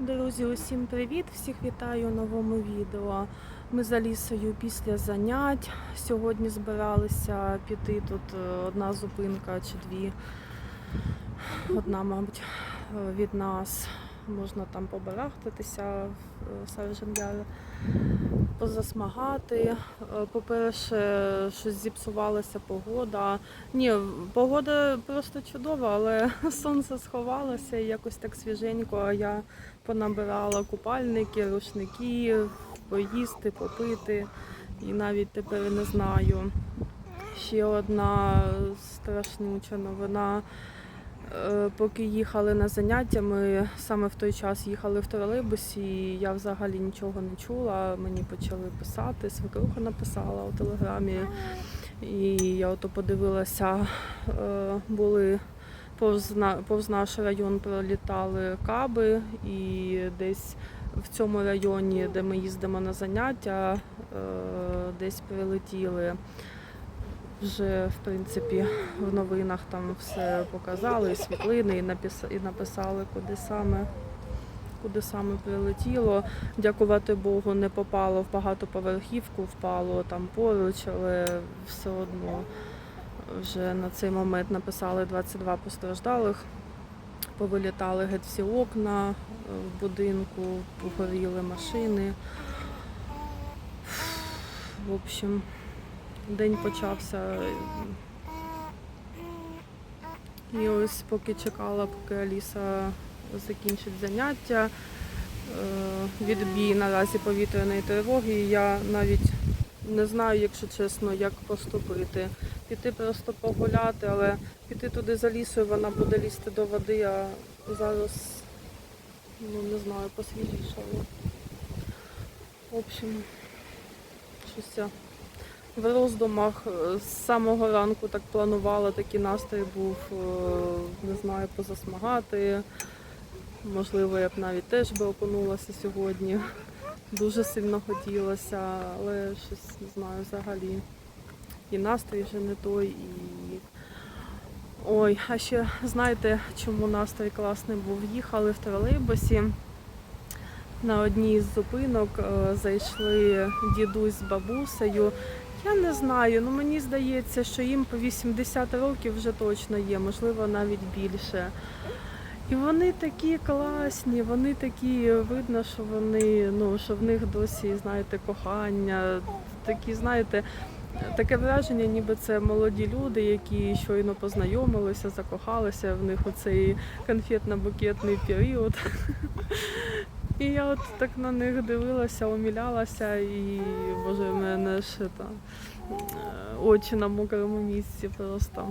Друзі, усім привіт! Всіх вітаю у новому відео. Ми за лісою після занять. Сьогодні збиралися піти тут е, одна зупинка чи дві. Одна, мабуть, е, від нас. Можна там побарахтатися в Саржан'яр, позасмагати. Е, По-перше, щось зіпсувалася погода. Ні, погода просто чудова, але сонце сховалося і якось так свіженько. А я понабирала купальники, рушники, поїсти, попити. І навіть тепер не знаю. Ще одна страшнюча новина. Е, Поки їхали на заняття, ми саме в той час їхали в тролейбусі, і я взагалі нічого не чула. Мені почали писати, свекруха написала у телеграмі. І я ото подивилася, е, були повз, на- повз наш район пролітали каби, і десь в цьому районі, де ми їздимо на заняття, е, десь прилетіли. Вже в принципі в новинах там все показали, світлини, і напис- і написали, куди саме, куди саме прилетіло. Дякувати Богу, не попало в багатоповерхівку, впало там поруч, але все одно вже на цей момент написали 22 постраждалих. Повилітали геть всі окна е, в будинку, погоріли машини. В общем, день почався. І ось поки чекала, поки Аліса закінчить заняття. е, Відбій наразі повітряної тривоги. Я навіть не знаю, якщо чесно, як поступити. Піти просто погуляти, але піти туди за лісою, вона буде лізти до води, а зараз ну не знаю, посвіжішало. В общем, щось я в роздумах е, з самого ранку так планувала, такий настрій був, е, не знаю, позасмагати. Можливо, я б навіть теж би окунулася сьогодні. Дуже сильно хотілося, але щось не знаю взагалі. І настрій вже не той, і. Ой, а ще знаєте, чому настрій класний був? Їхали в тролейбусі. На одній з зупинок е, зайшли дідусь з бабусею. Я не знаю, ну мені здається, що їм по 80 років вже точно є, можливо, навіть більше. І вони такі класні, вони такі, видно, що вони, ну, що в них досі, знаєте, кохання, такі, знаєте, таке враження, ніби це молоді люди, які щойно познайомилися, закохалися, в них оцей конфетно-букетний період. І я от так на них дивилася, умілялася, і боже, в мене ж та, очі на мокрому місці просто.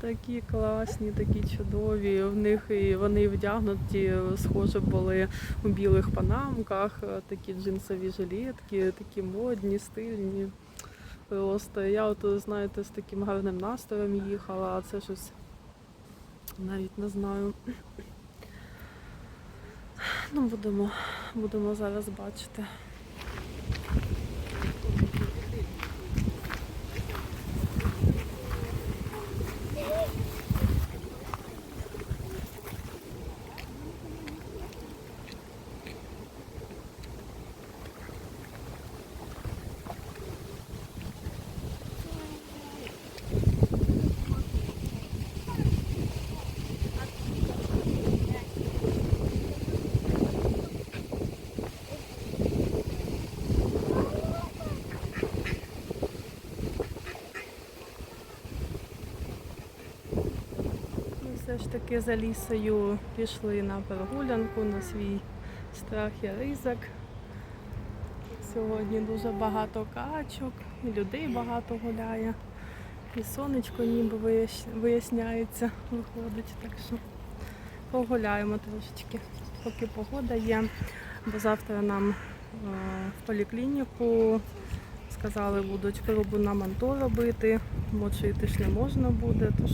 Такі класні, такі чудові. В них і вони вдягнуті, схоже, були у білих панамках, е, такі джинсові жилетки, такі модні, стильні. Просто я от, знаєте, з таким гарним настроєм їхала, а це щось навіть не знаю. Ну, будемо, будемо зараз бачити. Ми все ж таки за лісою пішли на прогулянку, на свій страх і ризик. Сьогодні дуже багато качок, і людей багато гуляє. І сонечко ніби виясняється, виходить, так що погуляємо трошечки, поки погода є. Бо завтра нам е, в поліклініку сказали, будуть пробу на манто робити, мочити ж не можна буде, тож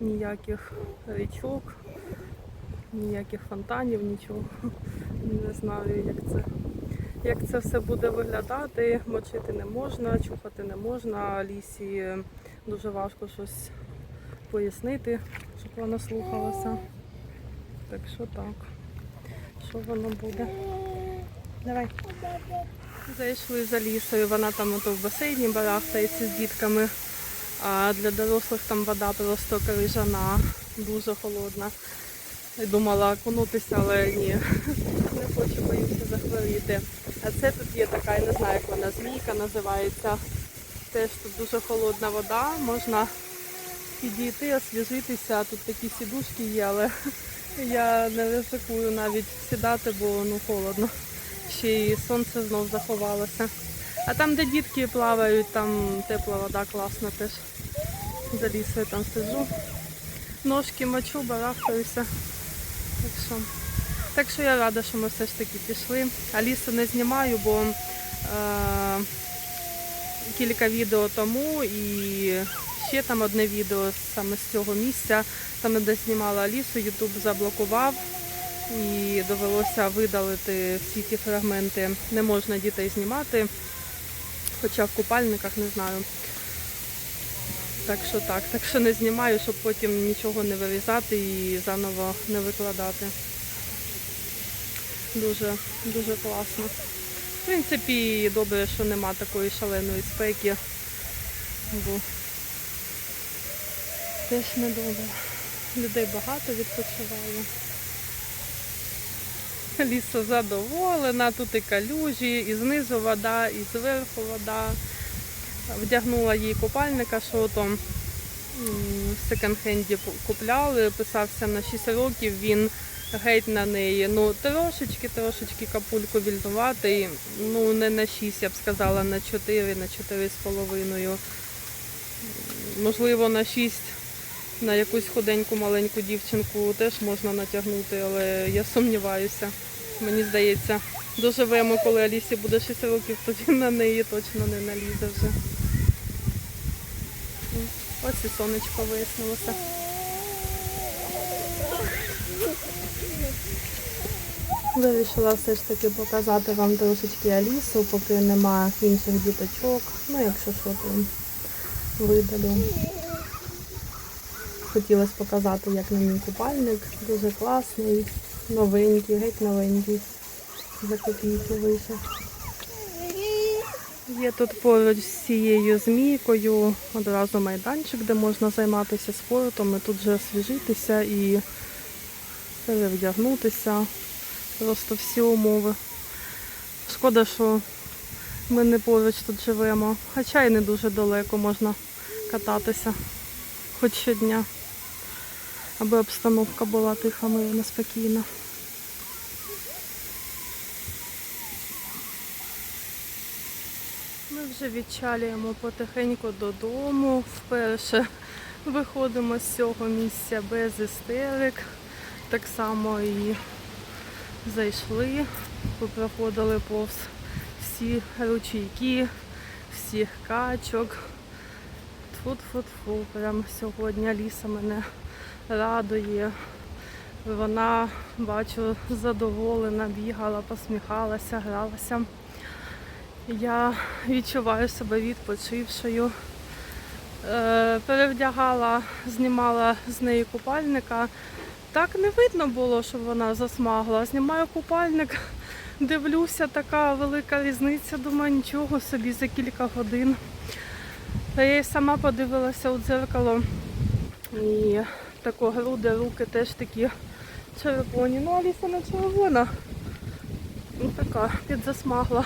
ніяких річок, ніяких фонтанів, нічого. Не знаю, як це, як це все буде виглядати. Мочити не можна, чухати не можна. Лісі дуже важко щось пояснити, щоб вона слухалася. Так що так. що воно буде. Давай. Зайшли за лісою, вона там ото в басейні барахтається з дітками. А для дорослих там вода просто крижана, дуже холодна. Думала окунутися, але ні, не хочу, боюся захворіти. А це тут є така, я не знаю, як вона змійка називається. Теж тут дуже холодна вода, можна підійти, освіжитися. Тут такі сідушки є, але я не ризикую навіть сідати, бо ну холодно. Ще й сонце знов заховалося. А там, де дітки плавають, там тепла вода класна теж. За лісою там сиджу. Ножки мочу, барахтаюся. Так що, так що я рада, що ми все ж таки пішли. Алісу не знімаю, бо е, кілька відео тому і ще там одне відео саме з цього місця, там де знімала Алісу, Ютуб заблокував і довелося видалити всі ті фрагменти. Не можна дітей знімати, хоча в купальниках не знаю. Так що так, так що не знімаю, щоб потім нічого не вирізати і заново не викладати. Дуже, дуже класно. В принципі, добре, що нема такої шаленої спеки, бо теж не добре. Людей багато відпочиває. Лісо задоволена, тут і калюжі, і знизу вода, і зверху вода. Вдягнула їй купальника, що там в секонд-хенді купляли, писався на 6 років, він геть на неї. Ну, трошечки, трошечки капульку вільнуватий. Ну, не на 6, я б сказала, на 4, на 4,5. Можливо, на 6 на якусь худеньку маленьку дівчинку теж можна натягнути, але я сумніваюся. Мені здається, доживемо, коли Алісі буде 6 років, тоді на неї точно не налізе вже. Ось і сонечко вияснилося. Вирішила все ж таки показати вам трошечки Алісу, поки нема інших діточок. Ну, якщо що, то видалю. Хотілося показати, як на мій купальник. Дуже класний, новенький, геть новенький. За копійки вийшов. Є тут поруч з цією змійкою одразу майданчик, де можна займатися спортом і тут же освіжитися і перевдягнутися. Просто всі умови. Шкода, що ми не поруч тут живемо, хоча й не дуже далеко можна кататися хоч щодня, аби обстановка була тиха, мирна, спокійна. Ми вже відчалюємо потихеньку додому. Вперше виходимо з цього місця без істерик. Так само і зайшли, попроходили повз всі ручейки, всіх качок. Тфу-тфу-тфу, прямо сьогодні Аліса мене радує. Вона, бачу, задоволена, бігала, посміхалася, гралася. Я відчуваю себе відпочившою. Е, перевдягала, знімала з неї купальника. Так не видно було, що вона засмагла. Знімаю купальник, дивлюся, така велика різниця. Думаю, нічого собі за кілька годин. Та я й сама подивилася у дзеркало. І тако груди, руки теж такі червоні. Ну, Аліса не червона. Ну, така підзасмагла.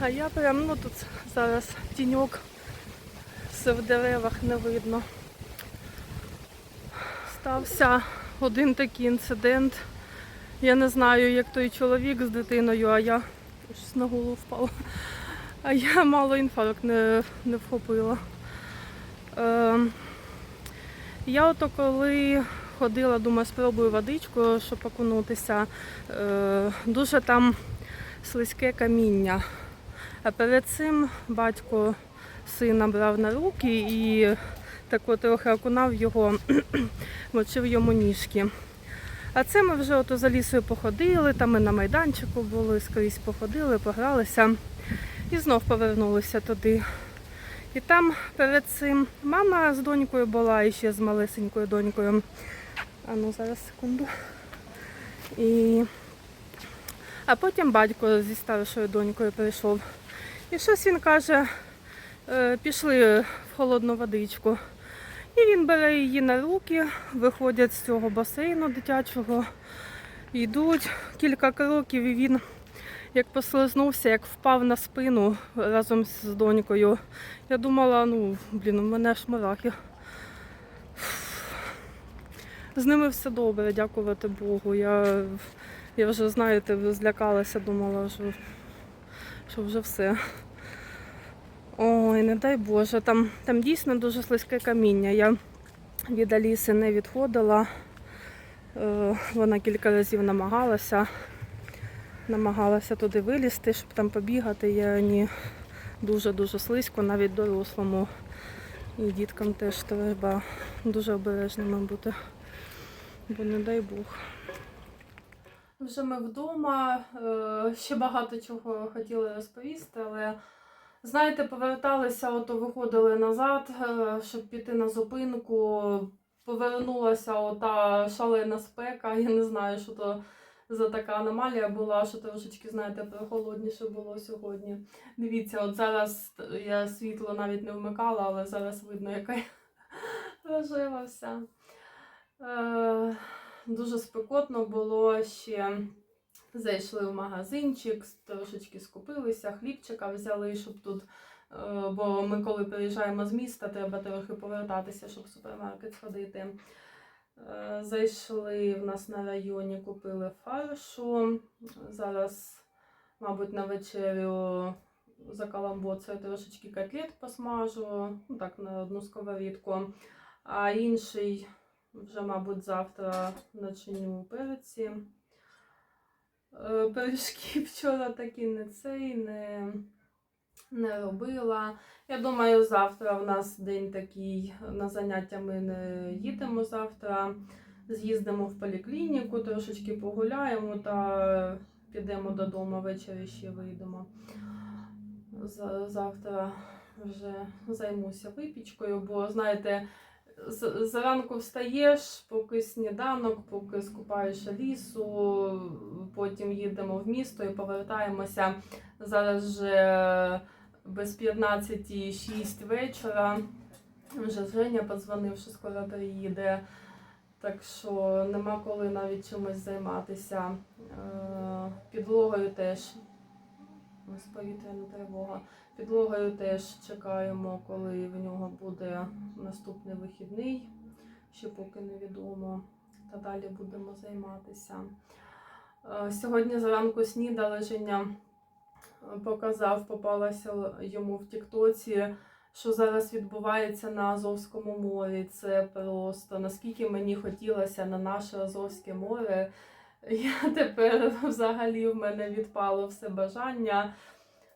А я прям, ну тут зараз тіньок, все в деревах не видно. Стався один такий інцидент. Я не знаю, як той чоловік з дитиною, а я щось на голову впала. А я мало інфаркт не, не вхопила. Е, я ото коли ходила, думаю, спробую водичку, щоб окунутися, е, дуже там слизьке каміння. А перед цим батько сина брав на руки і так от трохи окунав його, мочив йому ніжки. А це ми вже ото за лісою походили, там ми на майданчику були, скрізь походили, погралися і знов повернулися туди. І там перед цим мама з донькою була і ще з малесенькою донькою. А ну зараз секунду. І А потім батько зі старшою донькою прийшов. І щось він каже, «Е, пішли в холодну водичку. І він бере її на руки, виходять з цього басейну дитячого, йдуть кілька кроків, і він як послизнувся, як впав на спину разом з донькою. Я думала, ну, блін, у мене аж мурахи. З ними все добре, дякувати Богу. Я, я вже, знаєте, злякалася, думала, що, що вже все. Ой, не дай Боже, там, там дійсно дуже слизьке каміння. Я від Аліси не відходила. Е, Вона кілька разів намагалася. Намагалася туди вилізти, щоб там побігати. Я ні дуже-дуже слизько, навіть дорослому. І діткам теж треба дуже обережними бути. Бо не дай Бог. Вже ми вдома. е, Ще багато чого хотіли розповісти, але знаєте, поверталися, ото виходили назад, е, щоб піти на зупинку. Повернулася ота шалена спека. Я не знаю, що то за така аномалія була, що трошечки, знаєте, прохолодніше було сьогодні. Дивіться, от зараз я світло навіть не вмикала, але зараз видно, яка я рожева вся. Е, дуже спекотно було ще. Зайшли в магазинчик, трошечки скупилися, хлібчика взяли, щоб тут. е, Бо ми, коли приїжджаємо з міста, треба трохи повертатися, щоб в супермаркет сходити. Е, Зайшли в нас на районі, купили фаршу. Зараз, мабуть, на вечерю за каламбоцею трошечки котлет посмажу, ну так, на одну сковорідку. А інший вже, мабуть, завтра начиню переці. Е, Пиріжки вчора такі не цей, не, не робила. Я думаю, завтра в нас день такий, на заняття ми не їдемо завтра. З'їздимо в поліклініку, трошечки погуляємо та підемо додому ввечері ще вийдемо. Завтра вже займуся випічкою, бо знаєте, зранку встаєш, поки сніданок, поки скупаєш лісу, потім їдемо в місто і повертаємося. Зараз вже без 15.06 вечора. Вже Женя подзвонив, що скоро приїде. Так що нема коли навіть чимось займатися. Е, Підлогою теж. Повітряна тривога. Підлогою теж чекаємо, коли в нього буде наступний вихідний, ще поки невідомо. Та далі будемо займатися. Е, Сьогодні зранку снідали Женя показав, попалася йому в Тіктоці, що зараз відбувається на Азовському морі. Це просто наскільки мені хотілося на наше Азовське море. Я тепер взагалі в мене відпало все бажання.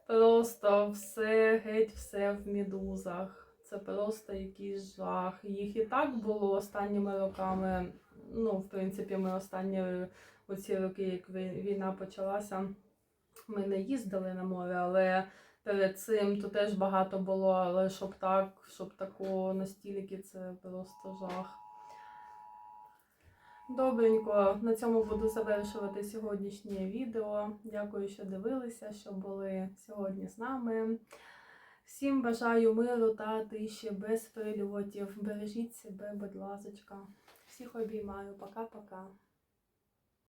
Просто все, геть все в медузах. Це просто якийсь жах. Їх і так було останніми роками. Ну, в принципі, ми останні оці роки, як війна почалася, ми не їздили на море, але перед цим то теж багато було, але щоб так, щоб такого настільки, це просто жах. Добренько, на цьому буду завершувати сьогоднішнє відео. Дякую, що дивилися, що були сьогодні з нами. Всім бажаю миру та тиші без прильотів. Бережіть себе, будь ласочка. Всіх обіймаю. Пока-пока.